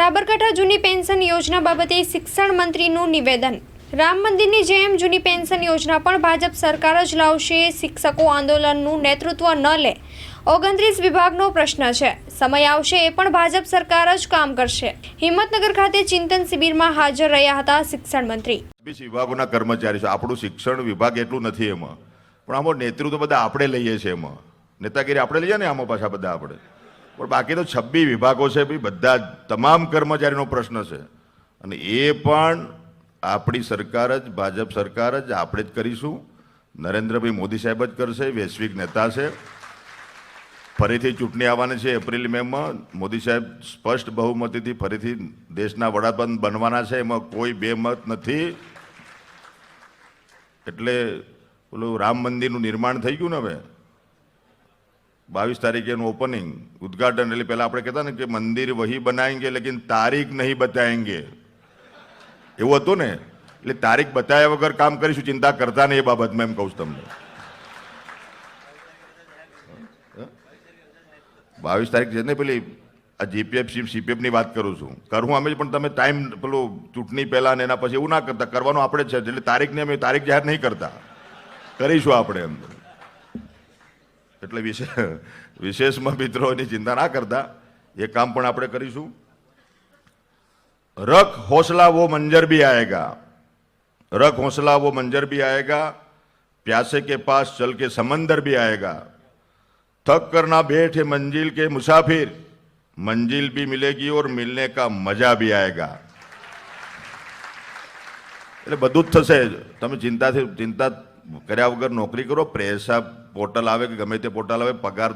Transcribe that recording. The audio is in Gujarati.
સાબરકાંઠા જૂની પેન્શન યોજના બાબતે શિક્ષણ મંત્રીનું નિવેદન. રામ મંદિરની જેમ જૂની પેન્શન યોજના પણ ભાજપ સરકાર જ લાવશે. શિક્ષકો આંદોલનનું નેતૃત્વ ન લે. ઓગણત્રીસ વિભાગનો પ્રશ્ન છે. સમય આવશે એ પણ ભાજપ સરકાર જ કામ કરશે. હિંમતનગર ખાતે ચિંતન શિબિરમાં હાજર રહ્યા હતા શિક્ષણ મંત્રી. વિભાગોના કર્મચારી છે. આપણું શિક્ષણ વિભાગ એટલું નથી એમાં. પણ આમાં નેતૃત્વ બધા આપણે લઈએ છીએ એમાં. નેતાગીરી આપણે લઈએ ને આમાં પાછા બધા આપણે? પણ બાકી તો છબ્બી વિભાગો છે ભાઈ, બધા તમામ કર્મચારીનો પ્રશ્ન છે. અને એ પણ આપણી સરકાર જ, ભાજપ સરકાર જ, આપણે જ કરીશું. નરેન્દ્રભાઈ મોદી સાહેબ જ કરશે, વૈશ્વિક નેતા છે. ફરીથી ચૂંટણી આવવાની છે એપ્રિલ મેમાં મોદી સાહેબ સ્પષ્ટ બહુમતીથી ફરીથી દેશના વડાપ્રધાન બનવાના છે, એમાં કોઈ બે મત નથી. એટલે પેલું રામ મંદિરનું નિર્માણ થઈ ગયું ને હવે? બાવીસ તારીખેનું ઓપનિંગ ઉદ્ઘાટન, એટલે પહેલાં આપણે કહેતા ને કે મંદિર વહી બનાવેંગે લેકિન તારીખ નહીં બતાવેંગે એવું હતું ને? એટલે તારીખ બતાવ્યા વગર કામ કરીશું, ચિંતા કરતા નહીં એ બાબતમાં એમ કહું છું તમને. બાવીસ તારીખ છે ને, પેલી આ જીપીએફ સીપીએફની વાત કરું છું. કરું અમે પણ તમે ટાઈમ પેલું ચૂંટણી પહેલાં ને એના પછી એવું ના કરતા. કરવાનું આપણે છે, એટલે તારીખને અમે તારીખ જાહેર નહીં કરતા. કરીશું આપણે એમ. એટલે વિશેષ વિશેષમાં મિત્રો એની ચિંતા ના કરતા એ કામ પણ આપણે કરીશું रख हौसला वो मंजर भी आएगा रख हौसला वो मंजर भी आएगा प्यासे के पास चल के समंदर भी आएगा थक करना बैठे मंजिल के मुसाफिर मंजिल भी मिलेगी और मिलने का मजा भी आएगा એટલે બધું જ થશે તમે ચિંતાથી ચિંતા કર્યા વગર નોકરી કરો પ્રેસા પોર્ટલ આવે કે ગમે તે પોર્ટલ આવે પગાર